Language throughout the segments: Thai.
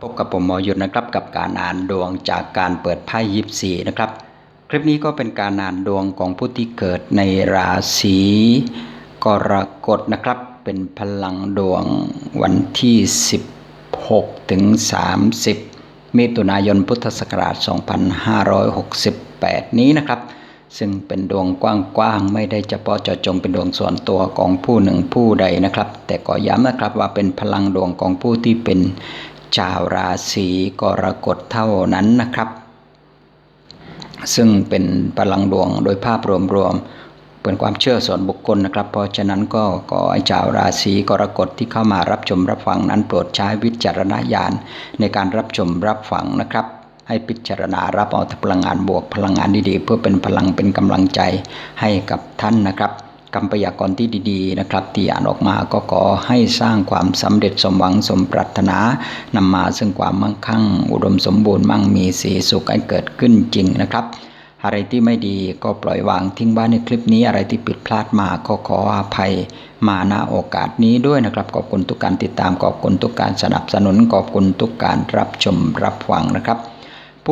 พบกับผมหมอหยุดนะครับกับการอ่านดวงจากการเปิดไพ่ยิปซีนะครับ คลิปนี้ก็เป็นการอ่านดวงของผู้ที่เกิดในราศีกรกฎนะครับ เป็นพลังดวงวันที่ 16 ถึง 30 มิถุนายนพุทธศักราช 2568 นี้นะครับ ซึ่งเป็นดวงกว้างๆ ไม่ได้เฉพาะเจาะจงเป็นดวงส่วนตัวของผู้หนึ่งผู้ใดนะครับ แต่ก็ย้ำนะครับว่าเป็นพลังดวงของผู้ที่เป็น ชาวราศีกรกฎเท่านั้นนะครับ ซึ่งเป็นพลังดวงโดยภาพรวมๆเป็นความเชื่อส่วนบุคคลนะครับ เพราะฉะนั้นก็ขอให้ชาวราศีกรกฎที่เข้ามารับชมรับฟังนั้นโปรดใช้วิจารณญาณในการรับชมรับฟังนะครับให้พิจารณารับเอาพลังงานบวกพลังงานดีๆ เพื่อเป็นพลังเป็นกำลังใจให้กับท่านนะครับ คำพยากรณ์ที่ดีๆนะครับ ที่อ่านออกมาก็ขอให้สร้างความสำเร็จสมหวังสมปรารถนานำมาซึ่งความมั่งคั่ง อุดมสมบูรณ์มั่งมีสีสุขให้เกิดขึ้นจริงนะครับ อะไรที่ไม่ดีก็ปล่อยวางทิ้งบ้านในคลิปนี้อะไรที่ผิดพลาดมาก็ขออภัยมาณโอกาสนี้ด้วยนะครับ ขอบคุณทุกการติดตามขอบคุณทุกการสนับสนุนขอบคุณทุกการรับชมรับฟังนะครับ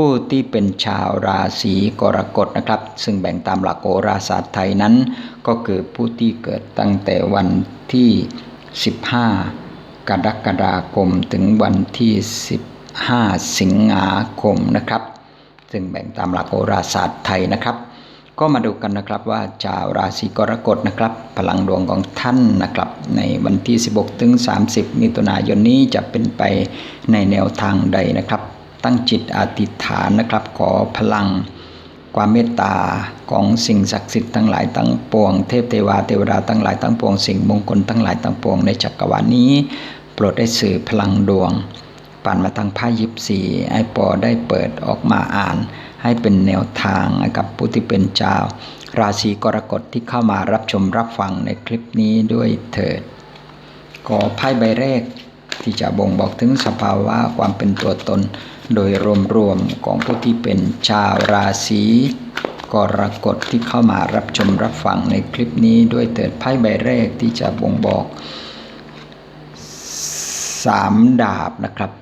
ผู้ที่เป็นชาวราศีกรกฎนะครับ ซึ่งแบ่งตามหลักโหราศาสตร์ไทยนั้น ก็คือผู้ที่เกิดตั้งแต่วันที่ 15 กรกฎาคมถึงวันที่ 15 สิงหาคมนะครับ ซึ่งแบ่งตามหลักโหราศาสตร์ไทยนะครับ ก็มาดูกันนะครับว่าชาวราศีกรกฎนะครับ พลังดวงของท่านนะครับ ในวันที่ 16 ถึง 30 มิถุนายนนี้จะเป็นไปในแนวทางใดนะครับ ตั้งจิตอธิษฐานนะครับ ขอพลังความเมตตาของสิ่งศักดิ์สิทธิ์ทั้งหลายทั้งปวง เทพเทวาเทวดาทั้งหลายทั้งปวง สิ่งมงคลทั้งหลายทั้งปวงในจักรวาลนี้ โปรดได้สื่อพลังดวงผ่านมาทางผ้ายิบสีไอปอได้เปิดออกมาอ่าน ให้เป็นแนวทางกับผู้ที่เป็นเจ้าราศีกรกฎที่เข้ามารับชมรับฟังในคลิปนี้ด้วยเถิดขอไพ่ใบแรกที่จะบ่งบอกถึงสภาวะความเป็นตัวตน โดยรวมๆของผู้ที่เป็นชาวราศีกรกฎที่เข้ามารับชมรับฟังในคลิปนี้ด้วยเถิดไพ่ใบแรกที่จะบ่งบอกสามดาบนะครับ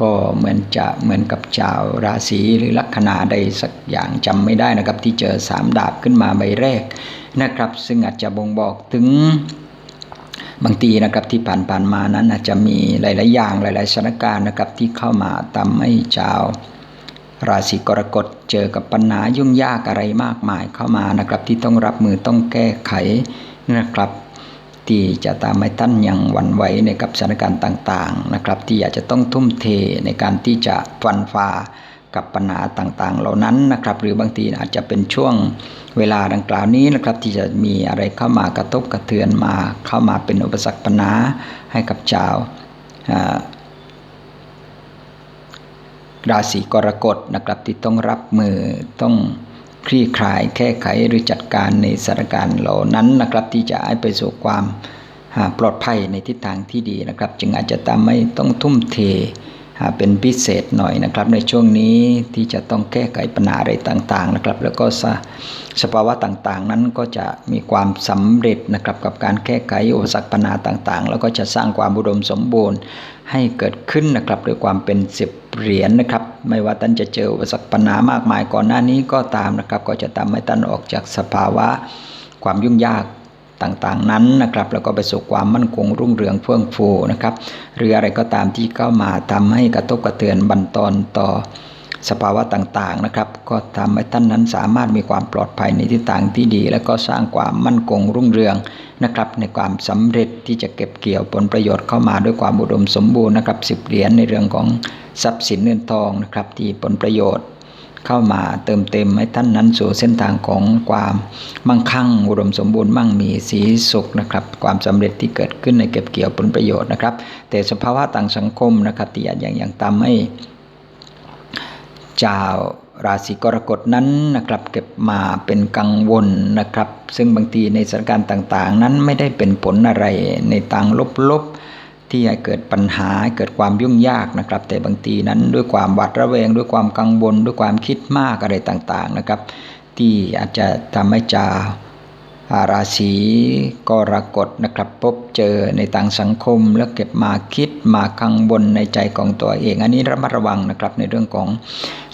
ก็เหมือนจะเหมือนกับชาวราศีหรือลัคนาใดสักอย่างจำไม่ได้นะครับ ที่เจอสามดาบขึ้นมาใบแรกนะครับ ซึ่งอาจจะบ่งบอกถึง บางทีนะครับที่ผ่านๆมานั้นอาจจะมีหลาย ๆ อย่างหลาย ๆสถานการณ์นะครับที่เข้ามาทำให้ชาวราศีกรกฎเจอกับปัญหายุ่งยากอะไรมากมายเข้ามานะครับ ที่ต้องรับมือต้องแก้ไขนะครับ ที่จะตามให้ท่านยังหวั่นไหวในกับสถานการณ์ต่าง ๆ นะครับ ที่อาจจะต้องทุ่มเทในการที่จะฟันฝ่า กับปัญหาต่างๆ เหล่านั้นนะครับ หรือบางทีอาจจะเป็นช่วงเวลาดังกล่าวนี้นะครับ ที่จะมีอะไรเข้ามากระทบกระเทือนมาเข้ามาเป็นอุปสรรคปัญหาให้กับชาวราศีกรกฎนะครับที่ต้องรับมือต้องคลี่คลายแก้ไขหรือจัดการในสถานการณ์เหล่านั้นนะครับ ที่จะให้ไปสู่ความปลอดภัยในทิศทางที่ดีนะครับ จึงอาจจะทำให้ต้องทุ่มเท เป็นพิเศษหน่อยนะครับ ในช่วงนี้ที่จะต้องแก้ไขปัญหาอะไรต่างๆนะครับ แล้วก็สภาวะต่างๆ นั้นก็จะมีความสำเร็จนะครับกับการแก้ไขอุปสรรคปัญหาต่างๆ แล้วก็จะสร้างความบุดมสมบูรณ์ให้เกิดขึ้นนะครับด้วยความเป็นสิบเหรียญนนะครับ ไม่ว่าท่านจะเจออุปสรรคปัญหามากมายก่อนหน้านี้ก็ตามนะครับ ก็จะทำให้ท่านออกจากสภาวะความยุ่งยาก ต่างๆนั้นนะครับแล้วก็ไปสู่ความมั่นคงรุ่งเรืองเฟื่องฟูนะครับหรืออะไรก็ตามที่เข้ามาทำให้กระทบกระเทือนบันทอนต่อสภาวะต่างๆนะครับ ก็ทำให้ท่านนั้นสามารถมีความปลอดภัยในทิศทางที่ดี และก็สร้างความมั่นคงรุ่งเรืองนะครับ ในความสำเร็จที่จะเก็บเกี่ยวผลประโยชน์เข้ามาด้วยความอุดมสมบูรณ์นะครับสิบเหรียญในเรื่องของทรัพย์สินเงินทองนะครับที่ผลประโยชน์ เข้ามาเติมเต็มให้ท่านนั้นสู่เส้นทางของความมั่งคั่งอุดมสมบูรณ์มั่งมีสีสุขนะครับ ความสำเร็จที่เกิดขึ้นในเก็บเกี่ยวผลประโยชน์นะครับ แต่สภาวะต่างสังคมนะครับที่อย่างอย่างทำให้ชาวราศีกรกฎนั้นนะครับเก็บมาเป็นกังวลนะครับ ซึ่งบางทีในสถานการณ์ต่าง ๆ นั้นไม่ได้เป็นผลอะไรในทางลบ ที่ให้เกิดปัญหาเกิดความยุ่งยากนะครับ แต่บางทีนั้นด้วยความหวาดระแวง ด้วยความกังวล ด้วยความคิดมากอะไรต่างๆนะครับ ที่อาจจะทำให้จา ราศีกรกฎนะครับพบเจอในต่างสังคม แล้วเก็บมาคิดมากังวลในใจของตัวเอง อันนี้ระมัดระวังนะครับในเรื่องของ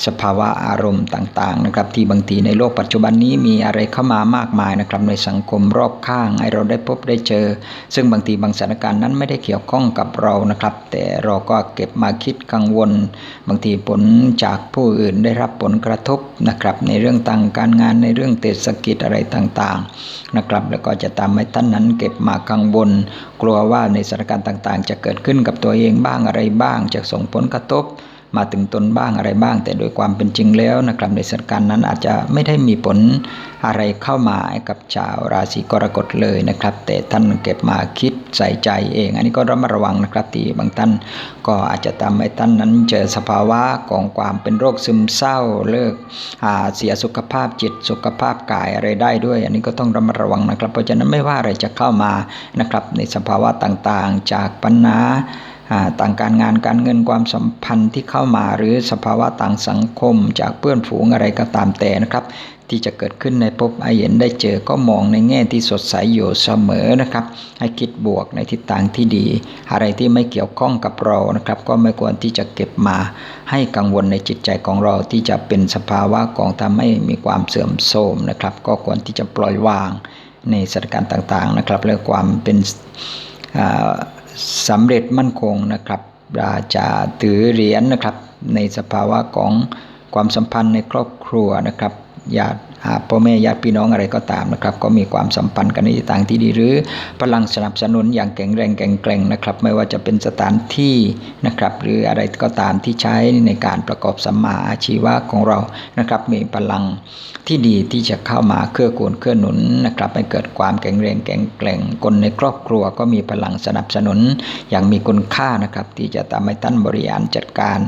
สภาวะอารมณ์ต่างๆนะครับที่บางทีในโลกปัจจุบันนี้มีอะไรเข้ามามากมายนะครับในสังคมรอบข้างให้เราได้พบได้เจอ ซึ่งบางทีบางสถานการณ์นั้นไม่ได้เกี่ยวข้องกับเรานะครับ แต่เราก็เก็บมาคิดกังวล บางทีผลจากผู้อื่นได้รับผลกระทบนะครับในเรื่องต่างการงานในเรื่องเศรษฐกิจอะไรต่างๆ นะครับ แล้วก็จะทำให้ท่านนั้นเก็บมากังวล กลัวว่าในสถานการณ์ต่างๆ จะเกิดขึ้นกับตัวเองบ้างอะไรบ้าง จะส่งผลกระทบ มาถึงตนบ้างอะไรบ้าง แต่โดยความเป็นจริงแล้วนะครับในสถานการณ์นั้นอาจจะไม่ได้มีผลอะไรเข้ามากับชาวราศีกรกฎเลยนะครับ แต่ท่านเก็บมาคิดใส่ใจเอง อันนี้ก็ระมัดระวังนะครับที่บางท่านก็อาจจะทำให้ท่านนั้นเจอสภาวะของความเป็นโรคซึมเศร้าเลิกอาเสียสุขภาพจิตสุขภาพกายอะไรได้ด้วย อันนี้ก็ต้องระมัดระวังนะครับ เพราะฉะนั้นไม่ว่าอะไรจะเข้ามานะครับในสภาวะต่างๆ จากปัญหา ต่างการงานการเงินความสัมพันธ์ที่เข้ามาหรือสภาวะต่างสังคม จากเพื่อนฝูงอะไรก็ตามแต่นะครับ ที่จะเกิดขึ้นในพบไอเห็นได้เจอก็มองในแง่ที่สดใสอยู่เสมอนะครับ ให้คิดบวกในทิศทางที่ดี อะไรที่ไม่เกี่ยวข้องกับเรานะครับ ก็ไม่ควรที่จะเก็บมา ให้กังวลในจิตใจของเราที่จะเป็นสภาวะของทำให้มีความเสื่อมโทรมนะครับ ก็ควรที่จะปล่อยวางในสถานการณ์ต่างๆนะครับและความเป็นอ่า สำเร็จมั่นคงนะครับราจาถือเหรียญนะครับ ในสภาวะของความสัมพันธ์ในครอบครัวนะครับญาติอ่า พ่อแม่ญาติพี่น้องอะไรก็ตามนะครับ ก็มีความสัมพันธ์กันในทิศทางที่ดีหรือ พลังสนับสนุนอย่างแข็งแรงแข็งแกร่งนะครับ ไม่ว่าจะเป็นสถานที่นะครับ หรืออะไรก็ตามที่ใช้ในการประกอบสัมมาอาชีวะของเรานะครับ มีพลังที่ดีที่จะเข้ามาเครื่อกูลเครื่อหนุนนะครับให้เกิดความแข็งแรงแข็งแกร่งคนในครอบครัวก็มีพลังสนับสนุนอย่างมีคุณค่านะครับ ที่จะทำให้ท่านบริหารจัดการ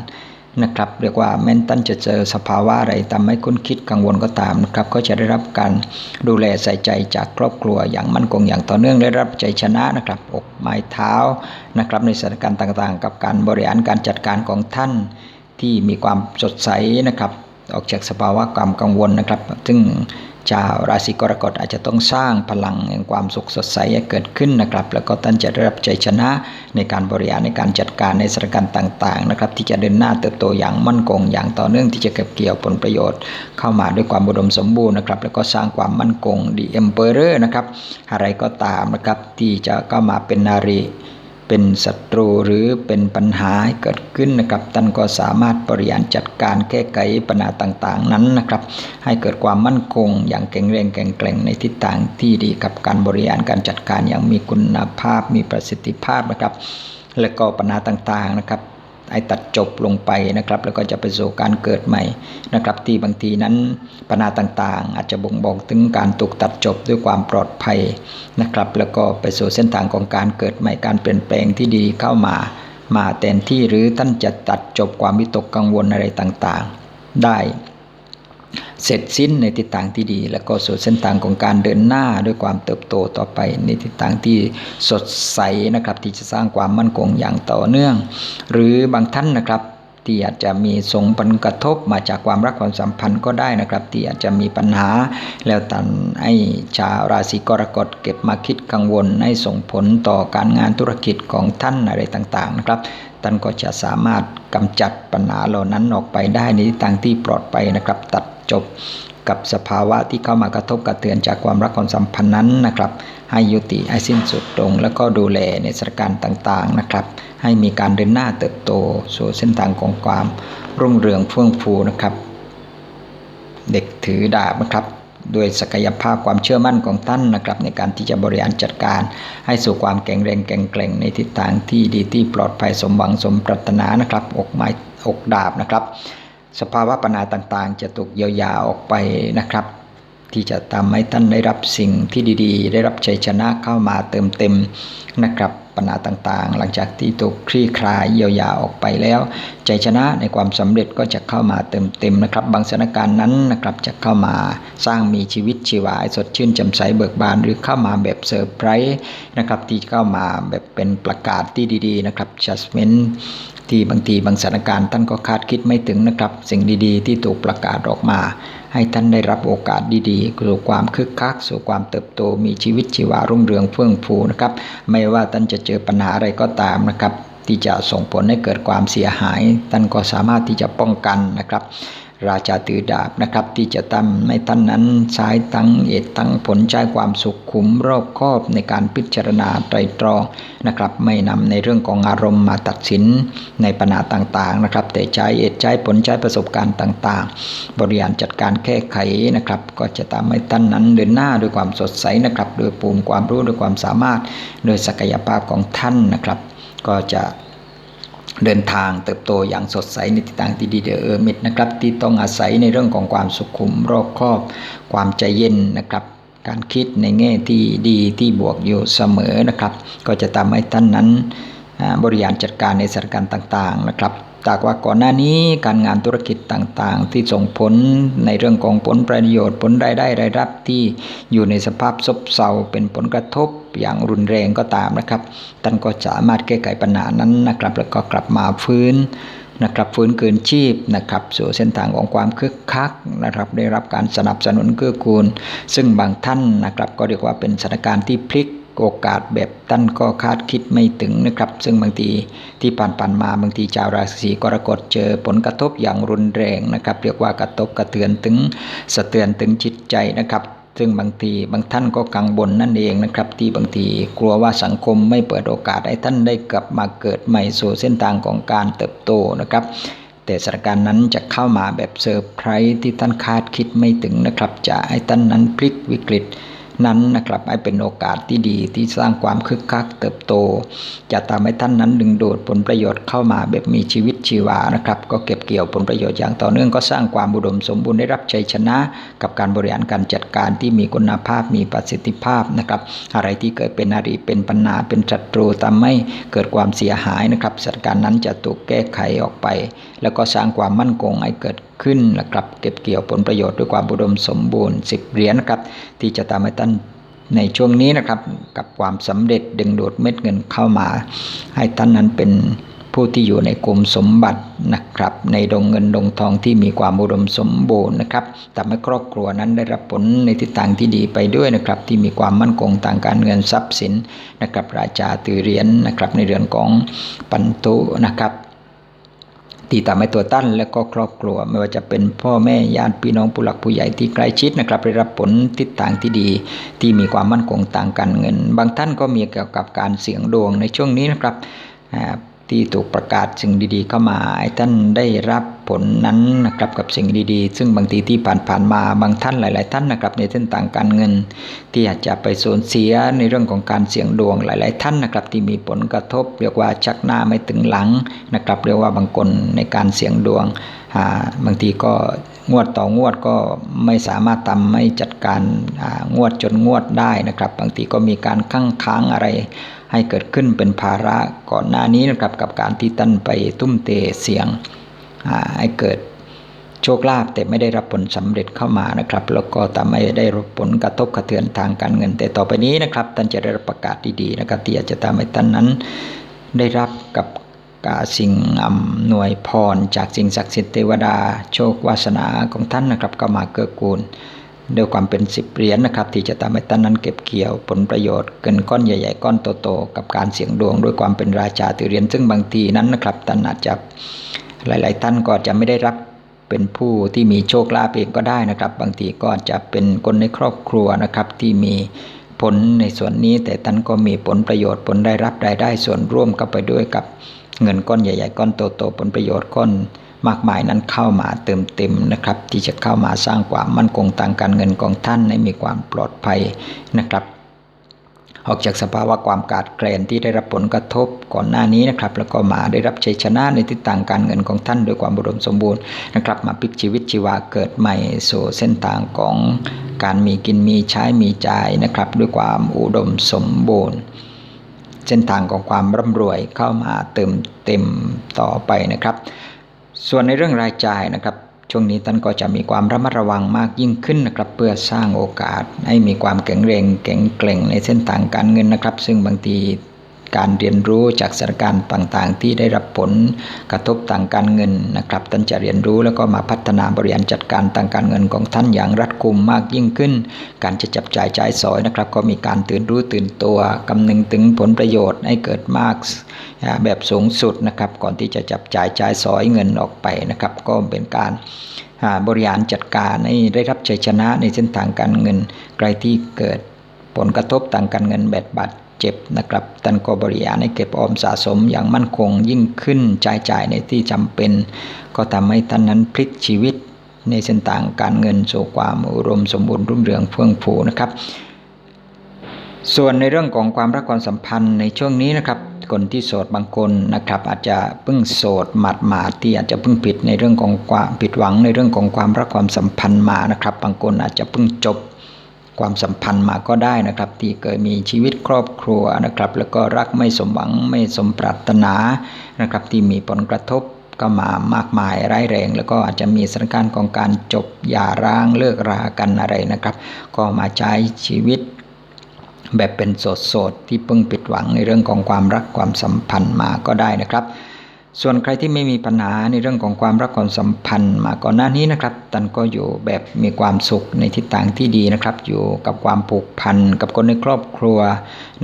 นะครับเรียกว่าแม้นท่านจะเจอสภาวะอะไรตามไม่คุ้นคิดกังวลก็ตามนะครับก็จะได้รับการดูแลใส่ใจจากครอบครัวอย่างมั่นคงอย่างต่อเนื่องได้รับใจชนะนะครับอกไม้เท้านะครับในสถานการณ์ต่างๆ กับการบริหารการจัดการของท่านที่มีความสดใสนะครับออกจากสภาวะความกังวลนะครับ ซึ่ง ชาวราศีกรกฎอาจจะต้องสร้างพลังแห่งความสุขสดใสให้เกิดขึ้นนะครับ แล้วก็ท่านจะได้รับใจชนะในการบริหารในการจัดการในสถานการณ์ต่างๆนะครับที่จะเดินหน้าเติบโตอย่างมั่นคง อย่างต่อเนื่องที่จะเก็บเกี่ยวผลประโยชน์ เข้ามาด้วยความอุดมสมบูรณ์นะครับแล้วก็สร้างความมั่นคงดีเอ็มเปอร์นะครับอะไรก็ตามนะครับที่จะเข้ามาเป็นนารี เป็นศัตรูหรือเป็นปัญหาเกิดขึ้นนะครับท่านก็สามารถบริหารจัดการแก้ไขปัญหาต่างๆ นั้นนะครับ ให้เกิดความมั่นคง อย่างแข็งแรงแข็งแกร่งในทิศทางที่ดีกับการบริหารการจัดการอย่างมีคุณภาพมีประสิทธิภาพนะครับ และก็ปัญหาต่างๆนะครับ ไอ้ตัดจบลงไปนะครับ แล้วก็จะไปสู่การเกิดใหม่นะครับ ที่บางทีนั้นปัญหาต่างๆ อาจจะบ่งบอกถึงการถูกตัดจบด้วยความปลอดภัยนะครับ แล้วก็ไปสู่เส้นทางของการเกิดใหม่การเปลี่ยนแปลงที่ดีเข้ามา มาแทนที่หรือท่านจะตัดจบความวิตกกังวลอะไรต่างๆ ได้ เสร็จสิ้นในทิศทางที่ดี แล้วก็สู่เส้นทางของการเดินหน้าด้วยความเติบโตต่อไป ในทิศทางที่สดใสนะครับที่จะสร้างความมั่นคงอย่างต่อเนื่อง หรือบางท่านนะครับที่อาจจะมีส่งผลกระทบมาจากความรักความสัมพันธ์ก็ได้นะครับ ที่อาจจะมีปัญหาแล้วตันให้ชาวราศีกรกฎเก็บมาคิดกังวล ให้ส่งผลต่อการงานธุรกิจของท่านอะไรต่างๆนะครับท่านก็จะสามารถกำจัดปัญหาเหล่านั้นออกไปได้ในทิศทางที่ปลอดภัยนะครับ ตัด จบกับสภาวะที่เข้ามากระทบกระเทือนจากความรักความสัมพันธ์นั้นนะครับ ให้ยุติให้สิ้นสุดลง แล้วก็ดูแลในสถานการณ์ต่างๆนะครับ ให้มีการเดินหน้าเติบโต สู่เส้นทางของความรุ่งเรืองเฟื่องฟูนะครับ เด็กถือดาบนะครับด้วยศักยภาพความเชื่อมั่นของท่านนะครับ ในการที่จะบริหารจัดการ ให้สู่ความแข็งแรงแข็งแกร่งในทิศทางที่ดีที่ปลอดภัยสมหวังสมปรารถนานะครับ อกไม้อกดาบนะครับ สภาวะปัญหาต่างๆ จะถูกเยียวยาออกไปนะครับ ที่จะทำให้ท่านได้รับสิ่งที่ดีๆ ได้รับชัยชนะเข้ามาเติมเต็มนะครับ ปัญหาต่างๆ หลังจากที่ถูกคลี่คลายเยียวยาออกไปแล้วชัยชนะในความสำเร็จก็จะเข้ามาเติมเต็มนะครับ บางสถานการณ์นั้นนะครับจะเข้ามาสร้างมีชีวิตชีวาสดชื่นแจ่มใสเบิกบานหรือเข้ามาแบบเซอร์ไพรส์นะครับที่เข้ามาแบบเป็นประกาศที่ดีๆนะครับ judgment ที่บางทีบางสถานการณ์ท่านก็คาดคิดไม่ถึงนะครับ สิ่งดีๆ ที่ถูกประกาศออกมา ให้ท่านได้รับโอกาสดีๆสู่ความคึกคัก สู่ความเติบโตมีชีวิตชีวารุ่งเรืองเฟื่องฟูนะครับ ไม่ว่าท่านจะเจอปัญหาอะไรก็ตามนะครับ ที่จะส่งผลให้เกิดความเสียหายท่านก็สามารถที่จะป้องกันนะครับ ราชาตือดาบนะครับ ที่จะทำให้ท่านนั้นใช้ทั้งเหตุทั้งผลใช้ความสุขขุมรอบคอบในการพิจารณาไตรตรองนะครับ ไม่นำในเรื่องของอารมณ์มาตัดสินในปัญหาต่างๆนะครับ แต่ใช้เหตุใช้ผลใช้ประสบการณ์ต่างๆ บริหารจัดการแก้ไขนะครับ ก็จะทำให้ท่านนั้นเดินหน้าด้วยความสดใสนะครับโดยภูมความรู้ด้วยความสามารถโดยศักยภาพของท่านนะครับ ก็จะ เดินทางเติบโตอย่างสดใสในทิศทางที่ดีเดอเออร์มิดนะครับ ที่ต้องอาศัยในเรื่องของความสุขุมรอบครอบ ความใจเย็นนะครับ การคิดในแง่ที่ดีที่บวกอยู่เสมอนะครับ ก็จะทำให้ท่านนั้นบริหารจัดการในสถานการณ์ต่างๆนะครับ จากว่าก่อนหน้านี้การงานธุรกิจต่างๆ ที่ส่งผลในเรื่องของผลประโยชน์ผลรายได้รายรับที่อยู่ในสภาพซบเซาเป็นผลกระทบอย่างรุนแรงก็ตามนะครับท่านก็สามารถแก้ไขปัญหานั้นนะครับ แล้วก็กลับมาฟื้นนะครับฟื้นคืนชีพนะครับสู่เส้นทางของความคึกคักนะครับ ได้รับการสนับสนุนเกื้อกูล ซึ่งบางท่านนะครับก็เรียกว่าเป็นสถานการณ์ที่พลิก โอกาสแบบตั้นก็คาดคิดไม่ถึงนะครับ ซึ่งบางทีที่ผ่านผ่านมาบางทีชาวราศีกรกฎเจอผลกระทบอย่างรุนแรงนะครับ เรียกว่ากระทบกระเทือนถึงสะเทือนถึงจิตใจนะครับซึ่งบางทีบางท่านก็กังวลนั่นเองนะครับ ที่บางทีกลัวว่าสังคมไม่เปิดโอกาสให้ท่านได้กลับมาเกิดใหม่สู่เส้นทางของการเติบโตนะครับ แต่สถานการณ์นั้นจะเข้ามาแบบเซอร์ไพรส์ที่ท่านคาดคิดไม่ถึงนะครับ จะให้ท่านนั้นพลิกวิกฤต นั้นนะครับให้เป็นโอกาสที่ดีที่สร้างความคึกคักเติบโต จะทำให้ท่านนั้นดึงดูดผลประโยชน์เข้ามาแบบมีชีวิต ชีวานะครับ ก็เก็บเกี่ยวผลประโยชน์อย่างต่อเนื่องก็สร้างความบุดมสมบูรณ์ได้รับชัยชนะ กับการบริหารการจัดการที่มีคุณภาพมีประสิทธิภาพนะครับ อะไรที่เกิดเป็นอาริเป็นปัญหาเป็นศัตรูทำให้เกิดความเสียหายนะครับสถานการณ์นั้นจะถูกแก้ไขออกไป แล้วก็สร้างความมั่นคงให้เกิดขึ้นนะครับเก็บเกี่ยวผลประโยชน์ด้วยความบุดมสมบูรณ์ 10 เหรียญนะครับที่จะทำให้ท่านในช่วงนี้นะครับกับความสำเร็จดึงดูดเม็ดเงินเข้ามา ให้ท่านนั้นเป็น ผู้ที่อยู่ในกลุ่มสมบัตินะครับ ในดงเงินดงทองที่มีความอุดมสมบูรณ์นะครับทำให้ครอบครัวนั้นได้รับผลในทิศทางที่ดีไปด้วยนะครับ ที่มีความมั่นคงทางการเงินทรัพย์สินนะครับราชาตือเหรียญนนะครับในเรืองของปันตุนะครับที่ทำให้ตัวตั้นและก็ครอบครัว ไม่ว่าจะเป็นพ่อแม่ญาติพี่น้องผู้หลักผู้ใหญ่ที่ใกล้ชิดนะครับได้รับผลทิศทางที่ดี ที่มีความมั่นคงทางการเงิน บางท่านก็มีเกี่ยวกับการเสี่ยงดวงในช่วงนี้นะครับ ที่ถูกประกาศสิ่งดีๆ เข้ามาให้ท่านได้รับผลนั้นนะครับกับสิ่งดีๆ ซึ่งบางทีที่ผ่านๆมาบางท่านหลาย ๆ ท่านนะครับในเส้นทางการเงิน ที่อาจจะไปสูญเสียในเรื่องของการเสี่ยงดวงหลาย ๆ ท่านนะครับที่มีผลกระทบ เรียกว่าชักหน้าไม่ถึงหลังนะครับเรียกว่าบางคนในการเสี่ยงดวงบางทีก็งวดต่องวดก็ไม่สามารถทำให้จัดการงวดจนงวดได้นะครับ บางทีก็มีการค้างค้างอะไร ให้เกิดขึ้นเป็นภาระก่อนหน้านี้นะครับกับการที่ตั้นไปตุ้มเตเสียงให้เกิดโชคลาภแต่ไม่ได้รับผลสำเร็จเข้ามานะครับ แล้วก็ทำให้ได้รับผลกระทบกระเทือนทางการเงิน แต่ต่อไปนี้นะครับท่านจะได้รับประกาศดีๆนะครับที่อาจจะทำให้ท่านนั้นได้รับกับกาสิ่งอำนวยพร จากสิ่งศักดิ์สิทธิ์เทวดา โชควาสนาของท่านนะครับก็มาเกื้อกูล ด้วยความเป็นสิบเหรียญนนะครับ ที่จะทำให้ท่านนั้นเก็บเกี่ยวผลประโยชน์เกินก้อนใหญ่ ๆ ก้อนโตๆกับการเสี่ยงดวงด้วยความเป็นราชาตือเหรียญซึ่งบางทีนั้นนะครับท่านอาจจะหลาย ๆ ท่านก็จะไม่ได้รับเป็นผู้ที่มีโชคลาภเองก็ได้นะครับ บางทีก็จะเป็นคนในครอบครัวนะครับที่มีผลในส่วนนี้แต่ท่านก็มีผลประโยชน์ผลได้รับรายได้ส่วนร่วมเข้าไปด้วยกับเงินก้อนใหญ่ ๆ ก้อนโตๆผลประโยชน์ก้อน มากมายนั้นเข้ามาเติมเต็มนะครับ ที่จะเข้ามาสร้างความมั่นคงทางการเงินของท่านให้มีความปลอดภัยนะครับออกจากสภาวะความกาดแกลนที่ได้รับผลกระทบก่อนหน้านี้นะครับ แล้วก็มาได้รับชัยชนะในทิศทางการเงินของท่านด้วยความบุดมสมบูรณ์นะครับ มาพลิกชีวิตชีวาเกิดใหม่สู่เส้นทางของการมีกินมีใช้มีจ่ายนะครับ ด้วยความอุดมสมบูรณ์ เส้นทางของความร่ำรวยเข้ามาเติมเต็มต่อไปนะครับ ส่วนในเรื่องรายจ่ายนะครับช่วงนี้ท่านก็จะมีความระมัดระวังมากยิ่งขึ้นนะครับเพื่อสร้างโอกาสให้มีความแข็งแรงแข็งแกร่งในเส้นทางการเงินนะครับ ซึ่งบางที การเรียนรู้จากสถานการณ์ต่างๆ ที่ได้รับผลกระทบต่างการเงินนะครับท่านจะเรียนรู้แล้วก็มาพัฒนาบริหารจัดการต่างการเงินของท่านอย่างรัดกุมมากยิ่งขึ้น การจะจับจ่ายจ่ายสอยนะครับ ก็มีการตื่นรู้ตื่นตัวกำนึงถึงผลประโยชน์ให้เกิดมากแบบสูงสุดนะครับ ก่อนที่จะจับจ่ายจ่ายสอยเงินออกไปนะครับ ก็เป็นการบริหารจัดการให้ได้รับชัยชนะในเส้นทางการเงิน ใครที่เกิดผลกระทบทางการเงินแบบบาด เจ็บนะครับท่านก็บริหารให้เก็บออมสะสมอย่างมั่นคงยิ่งขึ้นจ่ายจ่ายในที่จำเป็น ก็ทำให้ท่านนั้นพลิกชีวิตในเส้นทางการเงินสู่ความอุดมสมบูรณ์รุ่งเรืองเฟื่องฟูนะครับ ส่วนในเรื่องของความรักความสัมพันธ์ในช่วงนี้นะครับคนที่โสดบางคนนะครับ อาจจะเพิ่งโสดหมาดหมาที่อาจจะเพิ่งผิดในเรื่องของความผิดหวังในเรื่องของความรักความสัมพันธ์มานะครับ บางคนอาจจะเพิ่งจบ ความสัมพันธ์มาก็ได้นะครับ ที่เคยมีชีวิตครอบครัวนะครับ แล้วก็รักไม่สมหวังไม่สมปรารถนานะครับ ที่มีผลกระทบก็มามากมายร้ายแรง แล้วก็อาจจะมีสถานการณ์ของการจบหย่าร้างเลิกรากันอะไรนะครับ ก็มาใช้ชีวิตแบบเป็นโสดๆที่เพิ่งผิดหวังในเรื่องของความรักความสัมพันธ์มาก็ได้นะครับ ส่วนใครที่ไม่มีปัญหาในเรื่องของความรักความสัมพันธ์มาก่อนหน้านี้นะครับตันก็อยู่แบบมีความสุขในทิศทางที่ดีนะครับ อยู่กับความผูกพันกับคนในครอบครัว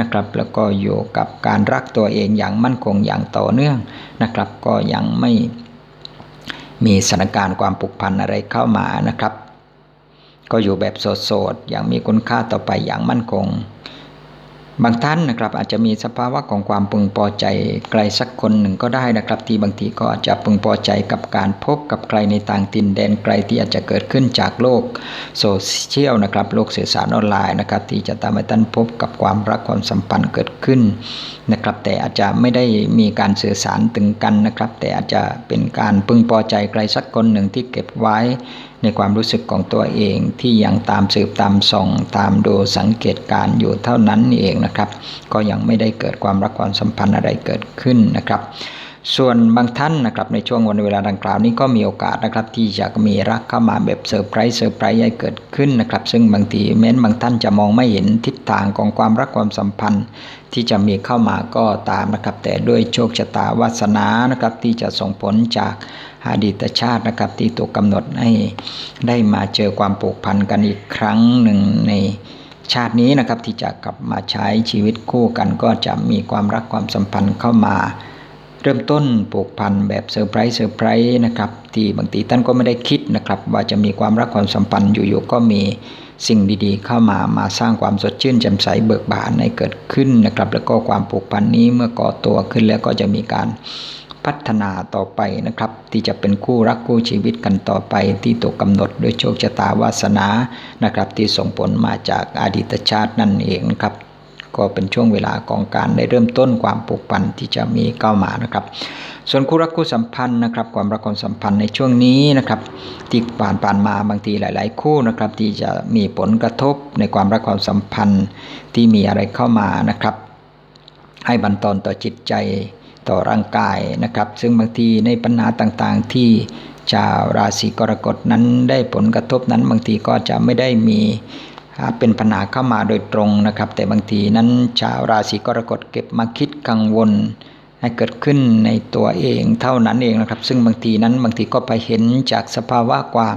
นะครับ แล้วก็อยู่กับการรักตัวเองอย่างมั่นคงอย่างต่อเนื่องนะครับ ก็ยังไม่มีสถานการณ์ความผูกพันอะไรเข้ามานะครับ ก็อยู่แบบโสดๆอย่างมีคุณค่าต่อไปอย่างมั่นคง บางท่านนะครับอาจจะมีสภาวะของความพึงพอใจใครสักคนหนึ่งก็ได้นะครับ ที่บางทีก็อาจจะพึงพอใจกับการพบกับใครในต่างถิ่นแดนไกลที่อาจจะเกิดขึ้นจากโลกโซเชียลนะครับโลกสื่อสารออนไลน์นะครับที่จะทำให้ท่านพบกับความรักความสัมพันธ์เกิดขึ้นนะครับแต่อาจจะไม่ได้มีการสื่อสารถึงกันนะครับ แต่อาจจะเป็นการพึงพอใจใครสักคนหนึ่งที่เก็บไว้ ในความรู้สึกของตัวเองที่ยังตามสืบตามส่อง ตามดูสังเกตการอยู่เท่านั้นเองนะครับ ก็ยังไม่ได้เกิดความรักความสัมพันธ์อะไรเกิดขึ้นนะครับส่วนบางท่านนะครับในช่วงวันเวลาดังกล่าวนี้ก็มีโอกาสนะครับที่จะมีรักเข้ามาแบบเซอร์ไพรส์เซอร์ไพรส์ให้เกิดขึ้นนะครับ ซึ่งบางทีแม้นบางท่านจะมองไม่เห็นทิศทางของความรักความสัมพันธ์ ที่จะมีเข้ามาก็ตามนะครับ แต่ด้วยโชคชะตาวาสนานะครับที่จะส่งผลจาก อดีตชาตินะครับที่ถูกกำหนดให้ได้มาเจอความผูกพันกันอีกครั้งหนึ่งในชาตินี้นะครับที่จะกลับมาใช้ชีวิตคู่กัน ก็จะมีความรักความสัมพันธ์เข้ามาเริ่มต้นผูกพันแบบเซอร์ไพรส์เซอร์ไพรส์นะครับที่บางทีท่านก็ไม่ได้คิดนะครับ ว่าจะมีความรักความสัมพันธ์อยู่ๆก็มีสิ่งดีๆ เข้ามามาสร้างความสดชื่นแจ่มใสเบิกบานให้เกิดขึ้นนะครับ แล้วก็ความผูกพันนี้เมื่อก่อตัวขึ้นแล้วก็จะมีการ พัฒนาต่อไปนะครับ ที่จะเป็นคู่รักคู่ชีวิตกันต่อไป ที่ตกกำหนดด้วยโชคชะตาวาสนานะครับ ที่ส่งผลมาจากอดีตชาตินั่นเองนะครับก็เป็นช่วงเวลาของการได้เริ่มต้นความผูกพันที่จะมีเข้ามานะครับ ส่วนคู่รักคู่สัมพันธ์นะครับ ความรักความสัมพันธ์ในช่วงนี้นะครับที่ผ่านผ่านมาบางทีหลาย ๆ คู่นะครับ ที่จะมีผลกระทบในความรักความสัมพันธ์ที่มีอะไรเข้ามานะครับ ให้บันทอนต่อจิตใจ ต่อร่างกายนะครับ ซึ่งบางทีในปัญหาต่างๆ ที่ชาวราศีกรกฎนั้นได้ผลกระทบนั้นบางทีก็จะไม่ได้มีเป็นปัญหาเข้ามาโดยตรงนะครับ แต่บางทีนั้นชาวราศีกรกฎเก็บมาคิดกังวล ให้เกิดขึ้นในตัวเองเท่านั้นเองนะครับ ซึ่งบางทีนั้นบางทีก็ไปเห็นจากสภาวะความ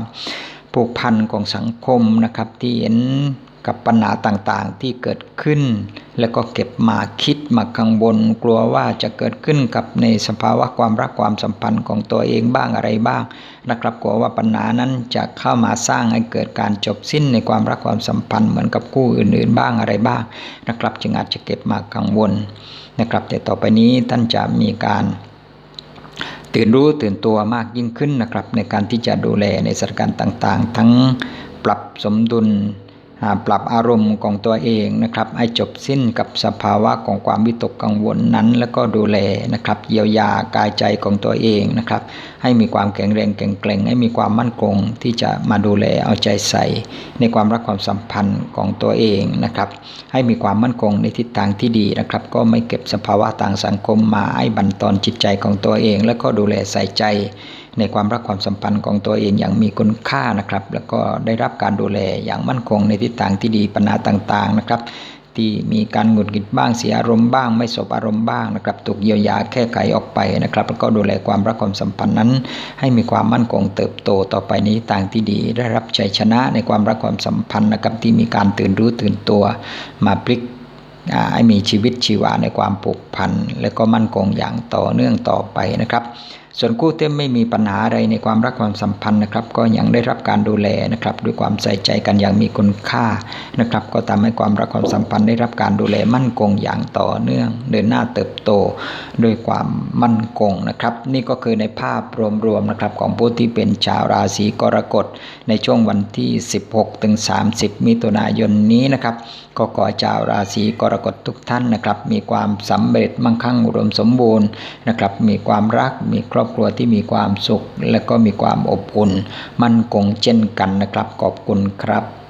ผูกพันของสังคมนะครับที่เห็น กับปัญหาต่างๆที่เกิดขึ้น แล้วก็เก็บมาคิดมากังวลกลัวว่าจะเกิดขึ้นกับในสภาวะความรักความสัมพันธ์ของตัวเองบ้างอะไรบ้างนะครับกลัวว่าปัญหานั้นจะเข้ามาสร้างให้เกิดการจบสิ้นในความรักความสัมพันธ์เหมือนกับคู่อื่นๆบ้างอะไรบ้างนะครับ จึงอาจจะเก็บมากังวลนะครับ แต่ต่อไปนี้ท่านจะมีการตื่นรู้ตื่นตัวมากยิ่งขึ้นนะครับ ในการที่จะดูแลในสถานการณ์ต่างๆ ทั้งปรับสมดุล ปรับอารมณ์ของตัวเองนะครับให้จบสิ้นกับสภาวะของความวิตกกังวลนั้น แล้วก็ดูแลนะครับเยียวยากายใจของตัวเองนะครับ ให้มีความแข็งแรงแข็งแกร่งให้มีความมั่นคงที่จะมาดูแลเอาใจใส่ ในความรักความสัมพันธ์ของตัวเองนะครับ ให้มีความมั่นคงในทิศทางที่ดีนะครับ ก็ไม่เก็บสภาวะต่างสังคมมาให้บั่นทอนจิตใจของตัวเอง แล้วก็ดูแลใส่ใจ ในความรักความสัมพันธ์ของตัวเองอย่างมีคุณค่านะครับ แล้วก็ได้รับการดูแลอย่างมั่นคงในทิศทางที่ดีปัญหาต่างๆนะครับ ที่มีการหงุดหงิดบ้างเสียอารมณ์บ้าง ไม่สบอารมณ์บ้างนะครับถูกเยียวยาแก้ไขออกไปนะครับ แล้วก็ดูแลความรักความสัมพันธ์นั้น ให้มีความมั่นคงเติบโตต่อไปนี้ต่างที่ดี ได้รับชัยชนะในความรักความสัมพันธ์นะครับที่มีการตื่นรู้ตื่นตัวมาพลิกอ่าให้มีชีวิตชีวาในความผูกพันและก็มั่นคงอย่างต่อเนื่องต่อไปนะครับ ส่วนคู่ที่ไม่มีปัญหาอะไรในความรักความสัมพันธ์นะครับ ก็ยังได้รับการดูแลนะครับด้วยความใส่ใจกันอย่างมีคุณค่านะครับ ก็ทำให้ความรักความสัมพันธ์ได้รับการดูแลมั่นคงอย่างต่อเนื่อง เดินหน้าเติบโตด้วยความมั่นคงนะครับ นี่ก็คือในภาพรวมๆนะครับของผู้ที่เป็นชาวราศีกรกฎในช่วงวันที่ 16ถึง30 มิถุนายนนี้นะครับก็ขอชาวราศีกรกฎทุกท่านนะครับ มีความสำเร็จมั่งคั่งอุดมสมบูรณ์นะครับ มีความรักมีครอบอบครัวที่มีความสุข และก็มีความอบอุ่น มั่นคงเช่นกันนะครับ ขอบคุณครับ